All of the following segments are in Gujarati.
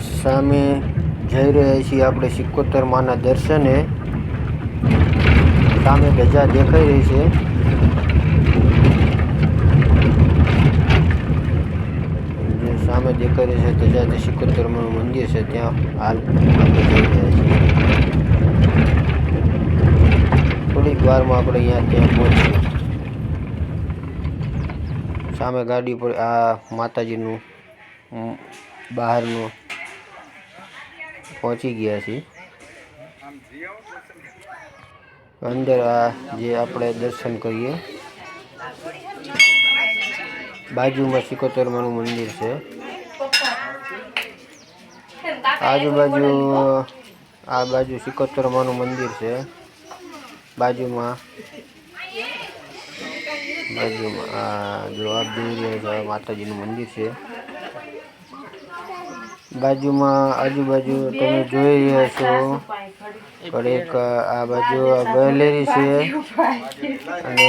સામે જઈ રહ્યા છીએ આપણે સિકોતર માના દર્શને. સામે ધજા દેખાઈ રહી છે. સામે દેખાઈ રહી છે ધજા જે સિકોતર માનું મંદિર છે ત્યાં હાલ આપણે જઈ રહ્યા છીએ. થોડીક વારમાં આપણે અહીંયા ત્યાં પહોંચીએ સામે ગાડી પર આ માતાજીનું બહારનું પહોંચી ગયા છીએ. અંદર આ જે આપણે દર્શન કરીએ. બાજુમાં સિકોતરમાનું મંદિર છે. આજુબાજુ આ બાજુ સિકોતરમાનું મંદિર છે. બાજુમાં બાજુમાં આ જો આપ જોઈ માતાજીનું મંદિર છે. બાજુમાં આજુબાજુ તમે જોઈ રહ્યા છો. કડેક આ બાજુ ગેલેરી છે. અને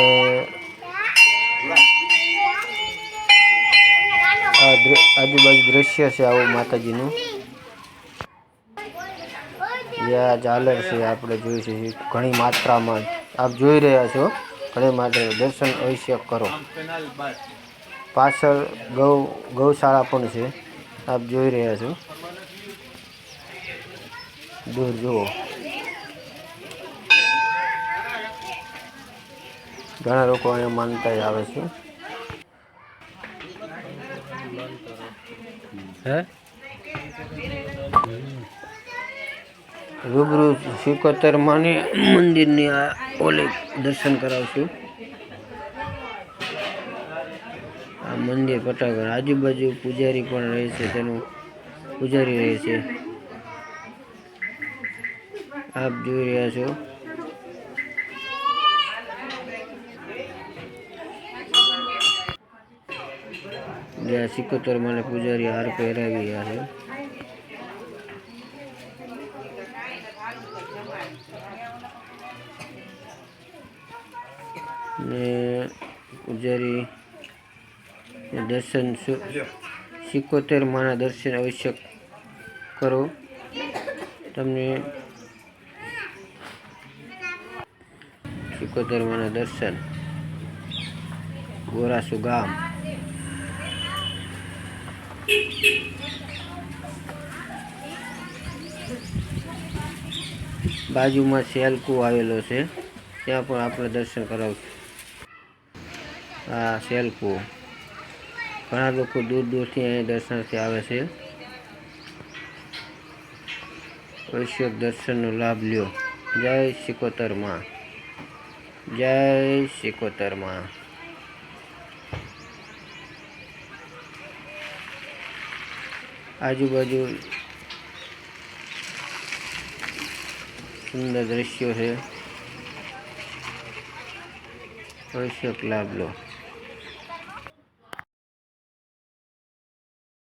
આજુબાજુ દ્રશ્ય છે આવું માતાજીનું. આ ઝાલર છે, આપણે જોઈ છીએ ઘણી માત્રામાં આપ જોઈ રહ્યા છો. ઘણી માત્ર દર્શન અવશ્ય કરો. પાછળ ગૌ, ગૌશાળા પણ છે. આપ જોઈ રહ્યા છો. દૂર જુઓ. ઘણા લોકો અહીંયા માનતા આવે છે. હે? રૂબરૂ સિકોતર માની મંદિરની આ ઓલે દર્શન કરાવશું. મંદિર પટાગર આજુબાજુ પૂજારી પણ રહે છે, તેનું પૂજારી રહે છે. આપ જોઈ રહ્યા છો. જ્યાં સિકોતર મને પૂજારી હાર પહેરાવી રહ્યા છે. ને પૂજારી દર્શન સિકોતેર માના દર્શન અવશ્ય કરો. તમને સિકોતેર માના દર્શન. ગોરાસુ ગામ. બાજુમાં શેલકુ આવેલો છે. ત્યાં પણ આપણે દર્શન કરાવશું. આ સેલકુ ઘણા લોકો દૂર દૂરથી અહીં દર્શનાર્થી આવે છે. અવશ્ય દર્શનનો લાભ લ્યો. જય સિકોતરમાં. જય સિકોતરમાં. આજુબાજુ સુંદર દ્રશ્યો છે. આવશ્યક લાભ લો.